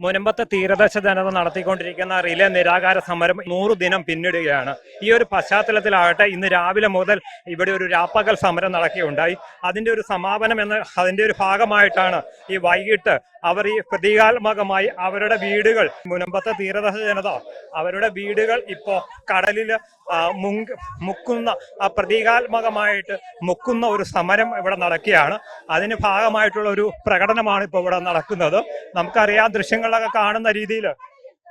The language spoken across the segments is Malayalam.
മുനമ്പത്തെ തീരദേശ ജനത നടത്തിക്കൊണ്ടിരിക്കുന്ന റിലേ നിരാകാര സമരം നൂറു ദിനം പിന്നിടുകയാണ്. ഈ ഒരു പശ്ചാത്തലത്തിലാകട്ടെ ഇന്ന് രാവിലെ മുതൽ ഇവിടെ ഒരു രാപ്പകൽ സമരം നടക്കുകയുണ്ടായി. അതിന്റെ ഒരു സമാപനം എന്ന അതിന്റെ ഒരു ഭാഗമായിട്ടാണ് ഈ വൈകിട്ട് അവർ ഈ പ്രതീകാത്മകമായി അവരുടെ വീടുകൾ മുനമ്പത്തെ തീരദേശ ജനത അവരുടെ വീടുകൾ ഇപ്പോൾ കടലിൽ മുക്കുന്ന പ്രതീകാത്മകമായിട്ട് മുക്കുന്ന ഒരു സമരം ഇവിടെ നടക്കുകയാണ്. അതിന് ഭാഗമായിട്ടുള്ള ഒരു പ്രകടനമാണ് ഇപ്പോൾ ഇവിടെ നടക്കുന്നത്. നമുക്കറിയാം ദൃശ്യങ്ങളൊക്കെ കാണുന്ന രീതിയിൽ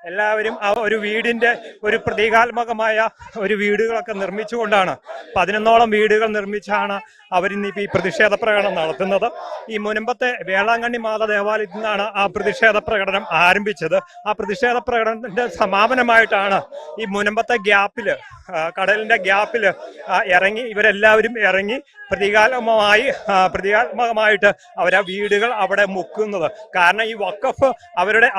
എല്ലാവരും ആ ഒരു വീടിന്റെ ഒരു പ്രതീകാത്മകമായ ഒരു വീടുകളൊക്കെ നിർമ്മിച്ചുകൊണ്ടാണ്. പതിനൊന്നോളം വീടുകൾ നിർമ്മിച്ചാണ് അവരിന്നിപ്പോൾ ഈ പ്രതിഷേധ പ്രകടനം നടത്തുന്നത്. ഈ മുനമ്പത്തെ വേളാങ്കണ്ണി മാത ദേവാലയത്തിൽ നിന്നാണ് ആ പ്രതിഷേധ പ്രകടനം ആരംഭിച്ചത്. ആ പ്രതിഷേധ പ്രകടനത്തിന്റെ സമാപനമായിട്ടാണ് ഈ മുനമ്പത്തെ ഗ്യാപ്പിൽ കടലിന്റെ ഗ്യാപ്പിൽ ഇറങ്ങി ഇവരെല്ലാവരും ഇറങ്ങി പ്രതീകാത്മകമായി പ്രതീകാത്മകമായിട്ട് അവരാ വീടുകൾ അവിടെ മുക്കുന്നത്. കാരണം ഈ വക്കഫ് അവരുടെ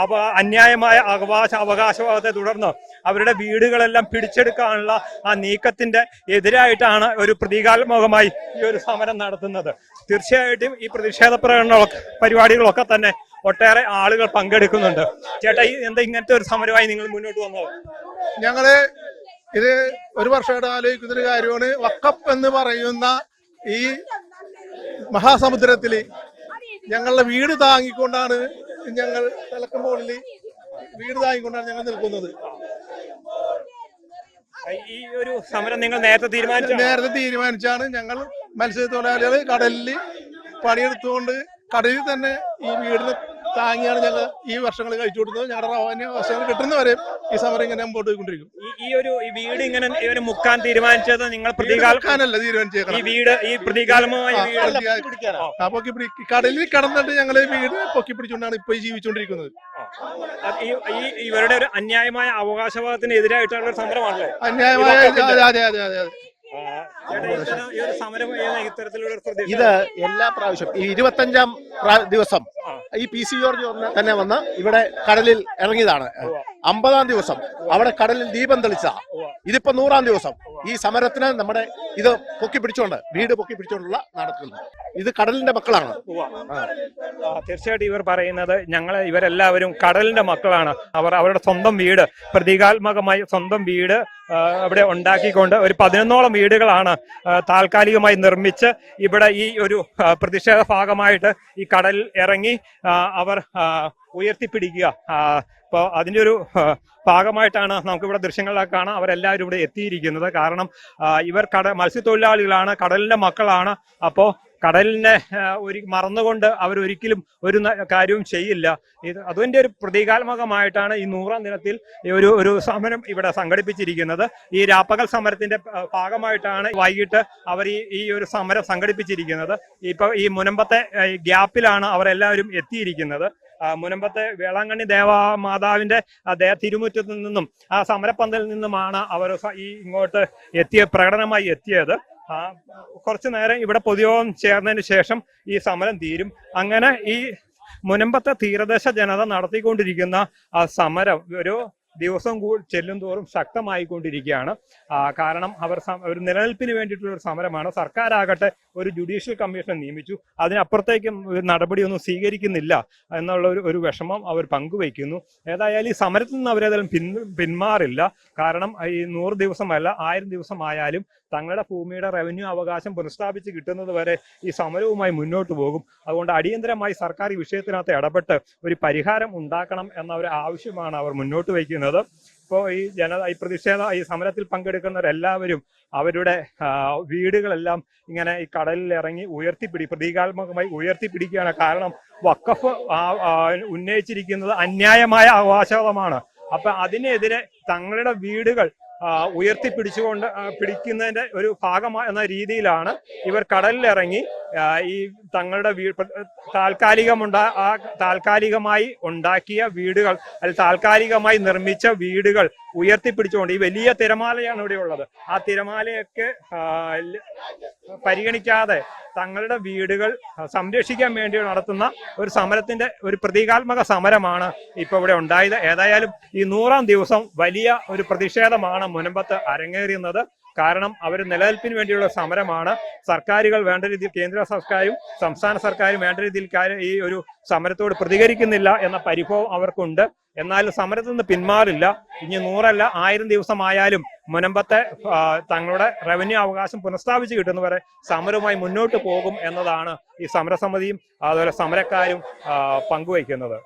അന്യായമായ അവകാശ അവകാശവാദത്തെ തുടർന്ന് അവരുടെ വീടുകളെല്ലാം പിടിച്ചെടുക്കാനുള്ള ആ നീക്കത്തിന്റെ എതിരായിട്ടാണ് ഒരു പ്രതീകാത്മകമായി ഈ ഒരു സമരം നടത്തുന്നത്. തീർച്ചയായിട്ടും ഈ പ്രതിഷേധ പ്രകടനങ്ങളൊക്കെ പരിപാടികളൊക്കെ തന്നെ ഒട്ടേറെ ആളുകൾ പങ്കെടുക്കുന്നുണ്ട്. ചേട്ടാ ഈ എന്താ ഇങ്ങനത്തെ ഒരു സമരമായി നിങ്ങൾ മുന്നോട്ട് വന്നത് ഞങ്ങൾ ഇത് ഒരു വർഷമായിട്ട് ആലോചിക്കുന്ന ഒരു കാര്യമാണ്. വക്കപ്പ് എന്ന് പറയുന്ന ഈ മഹാസമുദ്രത്തിൽ ഞങ്ങളുടെ വീട് താങ്ങിക്കൊണ്ടാണ് ഞങ്ങൾ തലക്കുമ്പോളിൽ വീട് താങ്ങിക്കൊണ്ടാണ് ഞങ്ങൾ നിൽക്കുന്നത്. ഈ ഒരു സമരം നിങ്ങൾ നേരത്തെ തീരുമാനിച്ചു നേരത്തെ തീരുമാനിച്ചാണ് ഞങ്ങൾ മത്സ്യത്തൊഴിലാളികൾ കടലിൽ പണിയെടുത്തുകൊണ്ട് കടലിൽ തന്നെ ഈ വീടിന് താങ്ങിയാണ് ഞങ്ങൾ ഈ വർഷങ്ങൾ കഴിച്ചു കൊടുത്തത്. ഞങ്ങളുടെ റവന്യൂ വർഷങ്ങൾ കിട്ടുന്നവരെ ഈ സമരം ഇങ്ങനെ മുമ്പോട്ട് പോയിക്കൊണ്ടിരിക്കും. ഈ- ഈ ഒരു ഈ വീട് ഇങ്ങനെ ഇവർ മുക്കാൻ തീരുമാനിച്ചത് നിങ്ങൾ പ്രതികാല ക്കാനല്ല ഈ തീരുമാനിച്ചേക്കണം വീട് ഈ പ്രതികാലമായ പൊക്കി പിടി കടലിൽ കിടന്നിട്ട് ഞങ്ങൾ വീട് പൊക്കി പിടിച്ചുകൊണ്ടാണ് ഇപ്പൊ ജീവിച്ചുകൊണ്ടിരിക്കുന്നത്. ഈ ഈ ഇവരുടെ ഒരു അന്യായമായ അവകാശവാദത്തിന് എതിരായിട്ടുള്ള ഒരു സമരമാണല്ലേ? അന്യായമായ അതെ അതെ അതെ അതെ? ഇത് എല്ലാ പ്രാവശ്യം ഈ ഇരുപത്തഞ്ചാം ദിവസം ഈ പി സി ജോർജ് തന്നെ വന്ന് ഇവിടെ കടലിൽ ഇറങ്ങിയതാണ്. അമ്പതാം ദിവസം അവിടെ കടലിൽ ദീപം തെളിച്ച ഇതിപ്പോ നൂറാം ദിവസം. ഈ സമരത്തിന് നമ്മുടെ ഇത് പൊക്കി പിടിച്ചോണ്ട് വീട് പൊക്കി പിടിച്ചോണ്ടുള്ള നടത്തുന്നത് ഇത് കടലിന്റെ മക്കളാണ്? തീർച്ചയായിട്ടും ഇവർ പറയുന്നത് ഞങ്ങൾ ഇവരെല്ലാവരും കടലിന്റെ മക്കളാണ്. അവർ അവരുടെ സ്വന്തം വീട് പ്രതീകാത്മകമായി സ്വന്തം വീട് അവിടെ ഉണ്ടാക്കിക്കൊണ്ട് ഒരു പതിനൊന്നോളം വീടുകളാണ് താൽക്കാലികമായി നിർമ്മിച്ച് ഇവിടെ ഈ ഒരു പ്രതിഷേധ ഭാഗമായിട്ട് ഈ കടൽ ഇറങ്ങി അവർ ഉയർത്തിപ്പിടിക്കുക. അപ്പോൾ അതിന്റെ ഒരു ഭാഗമായിട്ടാണ് നമുക്കിവിടെ ദൃശ്യങ്ങളിലൊക്കെ കാണാം. അവരെല്ലാവരും ഇവിടെ എത്തിയിരിക്കുന്നത്. കാരണം ഇവർ കട മത്സ്യത്തൊഴിലാളികളാണ് കടലിന്റെ മക്കളാണ്. അപ്പോൾ കടലിനെ ഒരു മറന്നുകൊണ്ട് അവരൊരിക്കലും ഒരു കാര്യവും ചെയ്യില്ല. ഇത് അതിന്റെ ഒരു പ്രതീകാത്മകമായിട്ടാണ് ഈ നൂറാം ദിനത്തിൽ ഒരു ഒരു സമരം ഇവിടെ സംഘടിപ്പിച്ചിരിക്കുന്നത്. ഈ രാപ്പകൽ സമരത്തിന്റെ ഭാഗമായിട്ടാണ് വൈകിട്ട് അവർ ഈ ഈ ഒരു സമരം സംഘടിപ്പിച്ചിരിക്കുന്നത്. ഇപ്പൊ ഈ മുനമ്പത്തെ ഗ്യാപ്പിലാണ് അവരെല്ലാവരും എത്തിയിരിക്കുന്നത്. മുനമ്പത്തെ വേളാങ്കണ്ണി ദേവമാതാവിന്റെ തിരുമുറ്റത്തു നിന്നും ആ സമരപ്പന്തലിൽ നിന്നുമാണ് അവർ ഈ ഇങ്ങോട്ട് എത്തിയ പ്രകടനമായി എത്തിയത്. ആ, കുറച്ചു നേരം ഇവിടെ പൊതുയോഗം ചേർന്നതിന് ശേഷം ഈ സമരം തീരും. അങ്ങനെ ഈ മുനമ്പത്തെ തീരദേശ ജനത നടത്തിക്കൊണ്ടിരിക്കുന്ന ആ സമരം ഒരു ദിവസം ചെല്ലും തോറും ശക്തമായിക്കൊണ്ടിരിക്കുകയാണ്. കാരണം അവർ ഒരു നിലനിൽപ്പിന് വേണ്ടിയിട്ടുള്ള ഒരു സമരമാണ്. സർക്കാരാകട്ടെ ഒരു ജുഡീഷ്യൽ കമ്മീഷനെ നിയമിച്ചു. അതിനപ്പുറത്തേക്കും നടപടിയൊന്നും സ്വീകരിക്കുന്നില്ല എന്നുള്ള ഒരു ഒരു വിഷമം അവർ പങ്കുവയ്ക്കുന്നു. ഏതായാലും ഈ സമരത്തിൽ നിന്ന് അവരേതായാലും പിൻ പിന്മാറില്ല. കാരണം ഈ നൂറ് ദിവസമല്ല ആയിരം ദിവസമായാലും തങ്ങളുടെ ഭൂമിയുടെ റവന്യൂ അവകാശം പുനഃസ്ഥാപിച്ച് കിട്ടുന്നത് വരെ ഈ സമരവുമായി മുന്നോട്ട് പോകും. അതുകൊണ്ട് അടിയന്തരമായി സർക്കാർ ഈ വിഷയത്തിനകത്ത് ഇടപെട്ട് ഒരു പരിഹാരം ഉണ്ടാക്കണം എന്ന ഒരു ആവശ്യമാണ് അവർ മുന്നോട്ട് വയ്ക്കുന്നത്. ഇപ്പോൾ ഈ ജന ഈ പ്രതിഷേധ ഈ സമരത്തിൽ പങ്കെടുക്കുന്നവരെല്ലാവരും അവരുടെ വീടുകളെല്ലാം ഇങ്ങനെ ഈ കടലിൽ ഇറങ്ങി ഉയർത്തിപ്പിടി പ്രതീകാത്മകമായി ഉയർത്തിപ്പിടിക്കുകയാണ്. കാരണം വക്കഫ് ഉന്നയിച്ചിരിക്കുന്നത് അന്യായമായ അവകാശവാദമാണ് അപ്പൊ അതിനെതിരെ തങ്ങളുടെ വീടുകൾ ഉയർത്തിപ്പിടിച്ചുകൊണ്ട് പിടിക്കുന്നതിന്റെ ഒരു ഭാഗമായ എന്ന രീതിയിലാണ് ഇവർ കടലിലിറങ്ങി ഈ തങ്ങളുടെ വീ താൽക്കാലികമുണ്ടാ ആ താൽക്കാലികമായി ഉണ്ടാക്കിയ വീടുകൾ അല്ലെങ്കിൽ താൽക്കാലികമായി നിർമ്മിച്ച വീടുകൾ ഉയർത്തിപ്പിടിച്ചുകൊണ്ട് ഈ വലിയ തിരമാലയാണ് ഇവിടെ ഉള്ളത് ആ തിരമാലയൊക്കെ പരിഗണിക്കാതെ തങ്ങളുടെ വീടുകൾ സംരക്ഷിക്കാൻ വേണ്ടി നടത്തുന്ന ഒരു സമരത്തിന്റെ ഒരു പ്രതീകാത്മക സമരമാണ് ഇപ്പൊ ഇവിടെ ഉണ്ടായത്. ഏതായാലും ഈ നൂറാം ദിവസം വലിയ ഒരു പ്രതിഷേധമാണ് മുനമ്പത്ത് അരങ്ങേറിയുന്നത്. കാരണം അവർ നിലനിൽപ്പിന് വേണ്ടിയുള്ള സമരമാണ്. സർക്കാരുകൾ വേണ്ട രീതിയിൽ കേന്ദ്ര സർക്കാരും സംസ്ഥാന സർക്കാരും വേണ്ട രീതിയിൽ ഈ ഒരു സമരത്തോട് പ്രതികരിക്കുന്നില്ല എന്ന പരിഭവം അവർക്കുണ്ട്. എന്നാലും സമരത്തിൽ നിന്ന് പിന്മാറില്ല. ഇനി നൂറല്ല ആയിരം ദിവസമായാലും മുനമ്പത്തെ തങ്ങളുടെ റവന്യൂ അവകാശം പുനഃസ്ഥാപിച്ച് കിട്ടുന്നവരെ സമരവുമായി മുന്നോട്ട് പോകും എന്നതാണ് ഈ സമരസമിതിയും അതുപോലെ സമരക്കാരും പങ്കുവയ്ക്കുന്നത്.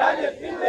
രാജ്യത്തിന്റെ